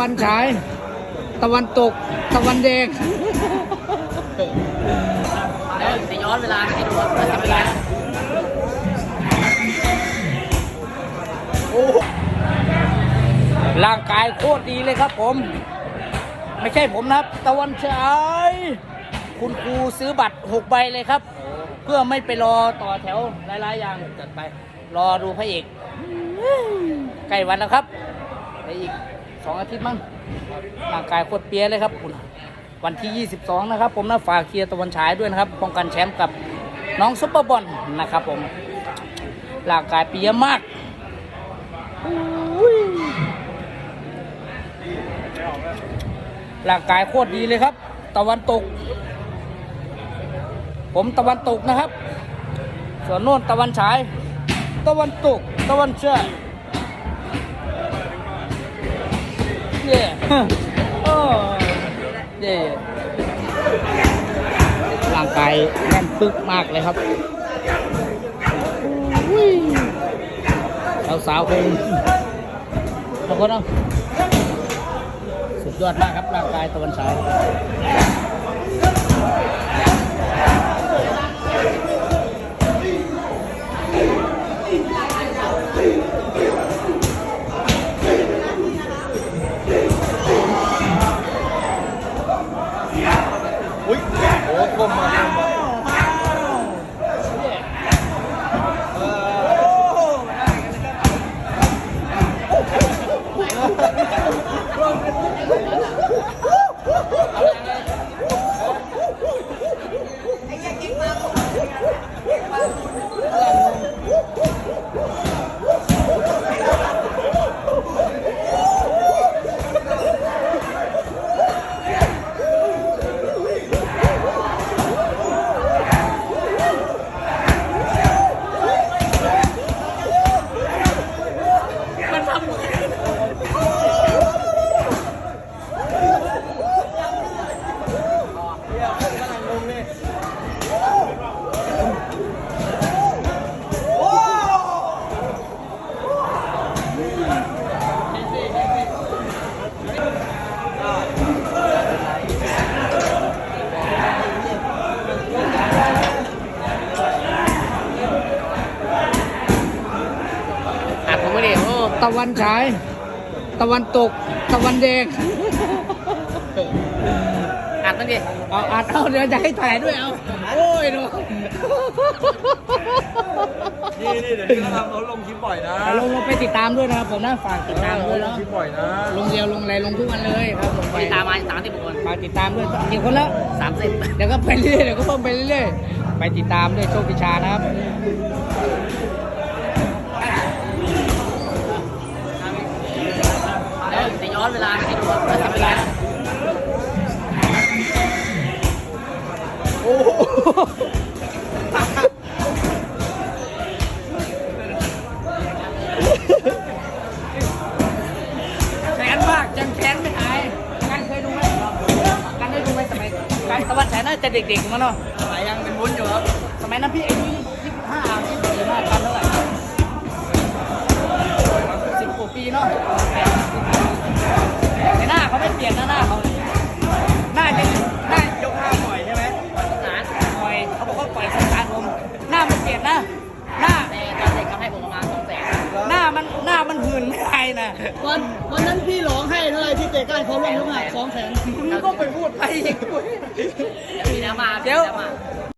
วันฉาย ตะวันตก ตะวันแดงเดี๋ยวจะย้อนเวลาไปดูว่าจะเป็นไงร่างกายโคตรดีเลยครับผม ไม่ใช่ผมนะครับ ตะวันฉาย คุณครูซื้อบัตรหกใบเลยครับ เพื่อไม่ไปรอต่อแถวหลายๆอย่างจัดไป รอดูพระเอก ใกล้วันแล้วครับในอีก สองอาทิตย์มั้งร่างกายโคตรเปียเลยครับคุณวันที่ 22 นะครับ ผมนะฝากเคลียร์ตะวันฉายด้วยนะครับป้องกันแชมป์กับน้องซุปเปอร์บอลนะครับผมร่างกายเปียมากร่างกายโคตรดีเลยครับ ตะวันตก ผมตะวันตกนะครับ ส่วนโน่นตะวันฉาย ตะวันตก ตะวันฉายเย่โอ้เย่ร่างกายแน่นปึกมากเลยครับสาวสาวๆคงขอบคุณนะสุดยอดมากครับร่างกายตะวันฉาย ตะวันฉาย ตะวันตก ตะวันแดง อัดนั่นดิเอาอัดเอาเดี๋ยวจะให้ถ่ายด้วยเอา โอ้ยดูนี่นี่เดี๋ยวนี้เขาทำเขาลงคลิปบ่อยนะลงลงไปติดตามด้วยนะครับผมนะฝากติดตามด้วยลงเนาะคลิปบ่อยนะลงเดียวลงอะไรลงทุกวันเลยครับลงไปติดตามมาสามสิบคนฝากติดตามด้วยกี่คนแล้วสามสิบเดี๋ยวก็ไปเรื่อยเดี๋ยวก็เพิ่มไปเรื่อยไปติดตามด้วยโชคพิชานะครับ แขนมากจังแขนไม่หายกันเคยดูไหมกันได้ดูไหมสมัยกันตะวันฉายน่าจะเด็กๆมาเนาะสมัยยังเป็นวุ้นอยู่ครับสมัยนั้นพี่อายุยี่สิบห้ายี่สิบสี่ห้ากันเท่าไหร่สิบกว่าปีเนาะ หน้ามันหื่นไม่ได้นะวันวันนั้นพี่ร้องให้เท่าไหร่ที่เตะก้านเขาร่วงยกหักสองแสนมึงก็ไปพูดไปอีกเดี๋ยวมีน้ำมาเดี๋ยวมีน้ำมา